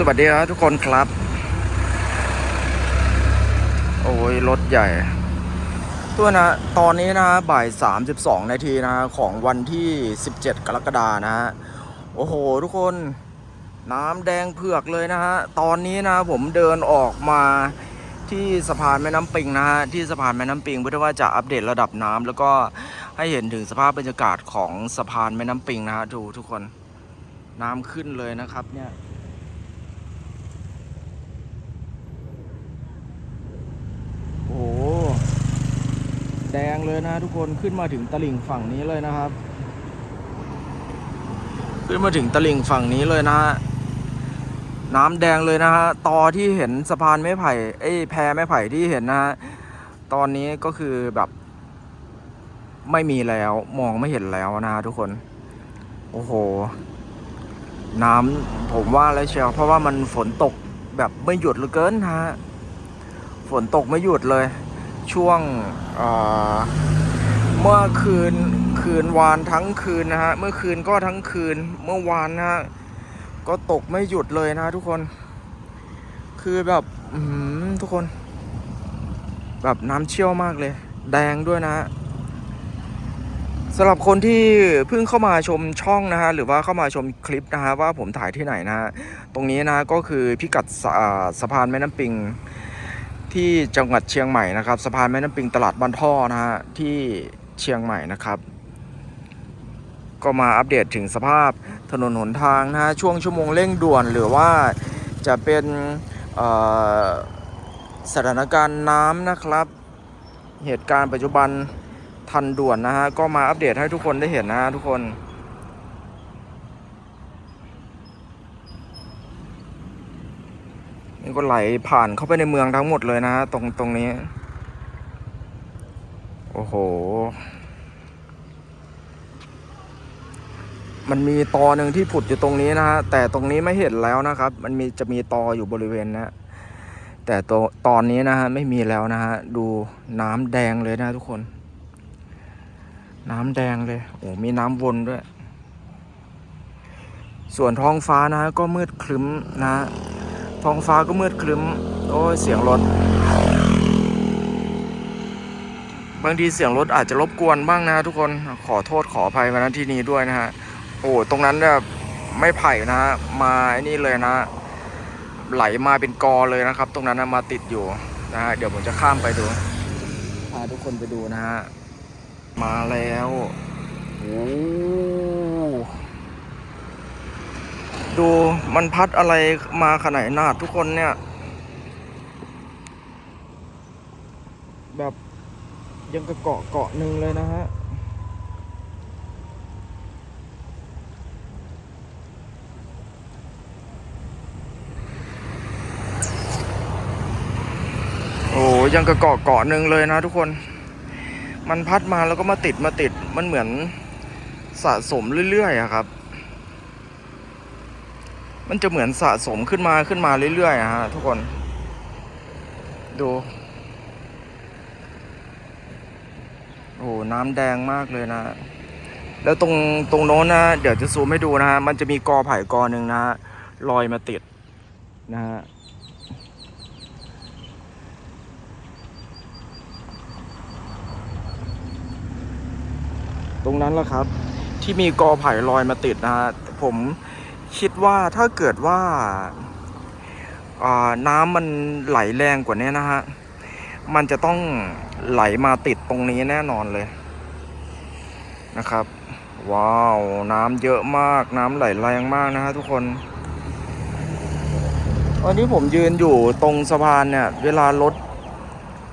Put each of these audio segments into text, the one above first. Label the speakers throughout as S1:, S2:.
S1: สวัสดีครับทุกคนครับ โอ้ย รถใหญ่ ตัวนะ ตอนนี้นะบ่าย 32 นาทีนะ ของวันที่ 17 กรกฎานะฮะ โอ้โห ทุกคน น้ำแดงเผือกเลยนะฮะ ตอนนี้นะผมเดินออกมาที่สะพานแม่น้ำปิงนะฮะ ที่สะพานแม่น้ำปิงเพื่อว่าจะอัปเดตระดับน้ำแล้วก็ให้เห็นถึงสภาพบรรยากาศของสะพานแม่น้ำปิงนะฮะดูทุกคน น้ำขึ้นเลยนะครับเนี่ย โอ้โหแดงเลยนะทุกคนขึ้นมาถึงตลิ่งฝั่งนี้เลยนะครับ ขึ้นมาถึงตลิ่งฝั่งนี้เลยนะฮะน้ำแดงเลยนะฮะตอที่เห็นสะพานไม้ไผ่เอ้แพไม้ไผ่ที่เห็นนะฮะตอนนี้ก็คือแบบไม่มีแล้วมองไม่เห็นแล้วนะทุกคน โอ้โห น้ำผมว่าแล้วเชียวเพราะว่ามันฝนตกแบบไม่หยุดเลือเกินฮะ ฝนตกไม่หยุดเลย ช่วงเมื่อคืนคืนวานทั้งคืนนะฮะเมื่อคืนก็ทั้งคืนเมื่อวานนะฮะก็ตกไม่หยุดเลยนะทุกคน คือแบบทุกคน แบบน้ำเชี่ยวมากเลย แดงด้วยนะฮะสำหรับคนที่เพิ่งเข้ามาชมช่องนะฮะหรือว่าเข้ามาชมคลิปนะฮะว่าผมถ่ายที่ไหนนะฮะตรงนี้นะก็คือพิกัดสะสะพานแม่น้ำปิง ที่จังหวัดเชียงใหม่นะครับ สะพานแม่น้ำปิงตลาดบ้านท่อนะฮะที่เชียงใหม่นะครับ ก็มาอัปเดตถึงสภาพถนนหนทางนะฮะช่วงชั่วโมงเร่งด่วนหรือว่าจะเป็นสถานการณ์น้ำนะครับ เหตุการณ์ปัจจุบันทันด่วนนะฮะก็มาอัปเดตให้ทุกคนได้เห็นนะฮะทุกคน นี่ก็ไหลผ่านเข้าไปในเมืองทั้งหมดเลยนะฮะตรงตรงนี้ โอ้โห มันมีตอหนึ่งที่ผุดอยู่ตรงนี้นะฮะแต่ตรงนี้ไม่เห็นแล้วนะครับ มันมีจะมีตออยู่บริเวณนะแต่ตตอนนี้นะฮะไม่มีแล้วนะฮะดูน้ำแดงเลยนะทุกคน น้ำแดงเลยโอ้มีน้ำวนด้วย ส่วนท้องฟ้านะฮะก็มืดครึ้มนะ ท้องฟ้าก็มืดครึ้ม โอ้ยเสียงรถ บางทีเสียงรถอาจจะรบกวนบ้างนะทุกคนขอโทษขออภัยมาณที่นี้ด้วยนะฮะ โอ้ตรงนั้นเนี่ยไม่ไผ่นะฮะมาไอ้นี่เลยนะ ไหลมาเป็นกอเลยนะครับ ตรงนั้นนะมาติดอยู่นะฮะเดี๋ยวผมจะข้ามไปดูพาทุกคนไปดูนะฮะมาแล้วโอ้ ดูมันพัดอะไรมาขนาดนาดทุกคนเนี่ย แบบยังกระเกาะเกาะหนึ่งเลยนะฮะ โอ้ยังกระเกาะเกาะหนึ่งเลยนะทุกคน มันพัดมาแล้วก็มาติดมาติดมันเหมือนสะสมเรื่อยๆอะครับ มันจะเหมือนสะสมขึ้นมาขึ้นมาเรื่อยๆอะฮะทุกคน ดู โอ้น้ำแดงมากเลยนะ แล้วตรงตรงโน้นนะ เดี๋ยวจะซูมให้ดูนะฮะ มันจะมีกอไผ่กอหนึ่งนะฮะลอยมาติดนะฮะตรงนั้นแหละครับ ที่มีกอไผ่ลอยมาติดนะฮะผม คิดว่าถ้าเกิดว่าน้ำมันไหลแรงกว่านี้นะฮะ มันจะต้องไหลมาติดตรงนี้แน่นอนเลยนะครับ ว้าว น้ำเยอะมาก น้ำไหลแรงมากนะฮะทุกคนวันนี้ผมยืนอยู่ตรงสะพานเนี่ย เวลารถ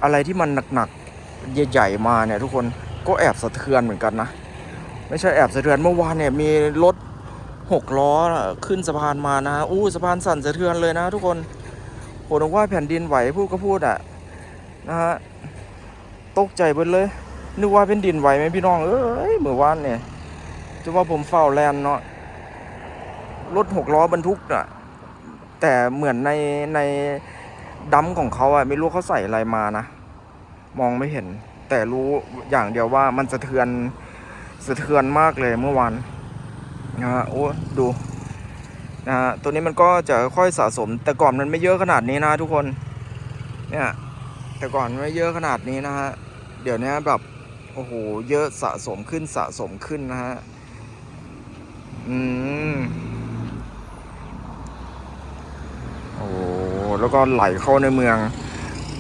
S1: อะไรที่มันหนักๆใหญ่ๆมาเนี่ย ทุกคนก็แอบสะเทือนเหมือนกันนะ ไม่ใช่แอบสะเทือนเมื่อวานเนี่ยมีรถ หกล้อขึ้นสะพานมานะอู้สะพานสั่นสะเทือนเลยนะทุกคนผมนึกว่าแผ่นดินไหวพูดก็พูดอะนะฮะตกใจเบิดเลย นึกว่าเป็นดินไหวไหมพี่น้องเอ้ยเมื่อวานเนี่ยจะว่าผมเฝ้าแลนเนาะรถหกล้อบรรทุกอะ แต่เหมือนในในดัมของเขาอะไม่รู้เขาใส่อะไรมานะ มองไม่เห็น แต่รู้อย่างเดียวว่ามันสะเทือนสะเทือนมากเลยเมื่อวาน นะฮะโอ้ดูนะฮะตัวนี้มันก็จะค่อยสะสม แต่ก่อนมันไม่เยอะขนาดนี้นะทุกคนเนี่ยแต่ก่อนไม่เยอะขนาดนี้นะฮะเดี๋ยวนี้แบบโอ้โหเยอะสะสมขึ้นสะสมขึ้นนะฮะอืมโอ้แล้วก็ไหลเข้าในเมือง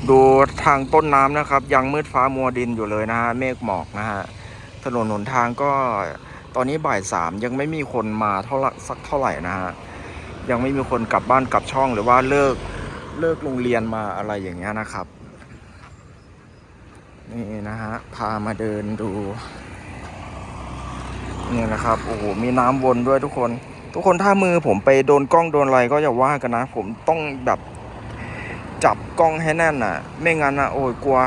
S1: ดูทางต้นน้ำนะครับ ยังมืดฟ้ามัวดินอยู่เลยนะฮะเมฆหมอกนะฮะถนนหนทางก็ ตอนนี้บ่ายสามยังไม่มีคนมาเท่าสักเท่าไหร่นะฮะยังไม่มีคนกลับบ้านกลับช่องหรือว่าเลิกเลิกโรงเรียนมาอะไรอย่างเงี้ยนะครับนี่นะฮะพามาเดินดูนี่นะครับโอ้โหมีน้ำวนด้วยทุกคน ทุกคนถ้ามือผมไปโดนกล้องโดนอะไรก็อย่าว่ากันนะ ผมต้องแบบจับกล้องให้แน่นอะ ไม่งั้นอะโอ้ยกลัว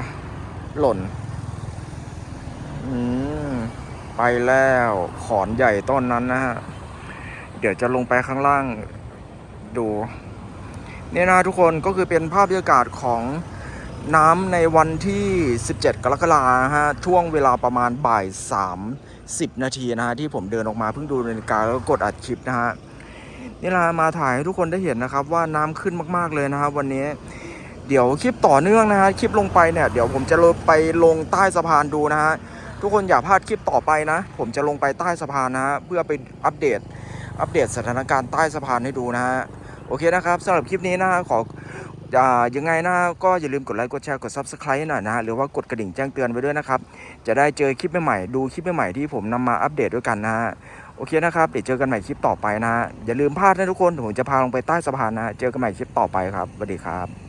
S1: หล่น ไปแล้วขอนใหญ่ต้นนั้นนะฮะ เดี๋ยวจะลงไปข้างล่างดู เนี่ยนะทุกคนก็คือเป็นภาพบรรยากาศของน้ำในวันที่ 17 กรกฎาคมนะฮะช่วงเวลาประมาณบ่าย 3 10 นาทีนะฮะ ที่ผมเดินออกมาเพิ่งดูนาฬิกาแล้วกดอัดคลิปนะฮะ นี่แหละมาถ่ายให้ทุกคนได้เห็นนะครับ ว่าน้ำขึ้นมากๆเลยนะครับวันนี้เดี๋ยวคลิปต่อเนื่องนะฮะ คลิปลงไปเนี่ย เดี๋ยวผมจะลงไปลงใต้สะพานดูนะฮะ ทุกคนอย่าพลาดคลิปต่อไปนะ ผมจะลงไปใต้สะพานนะฮะเพื่อไปอัปเดต อัปเดตสถานการณ์ใต้สะพานให้ดูนะฮะโอเคนะครับสำหรับคลิปนี้นะขออ่ายังไงนะก็อย่าลืมกดไลค์กดแชร์กด Subscribe หน่อยนะฮะหรือว่ากดกระดิ่งแจ้งเตือนไว้ด้วยนะครับ จะได้เจอคลิปใหม่ๆดูคลิปใหม่ๆที่ผมนำมาอัปเดตด้วยกันนะฮะโอเคนะครับเดี๋ยวเจอกันใหม่คลิปต่อไปนะฮะอย่าลืมพลาดนะทุกคนผมจะพาลงไปใต้สะพานนะฮะเจอกันใหม่คลิปต่อไปครับสวัสดีครับ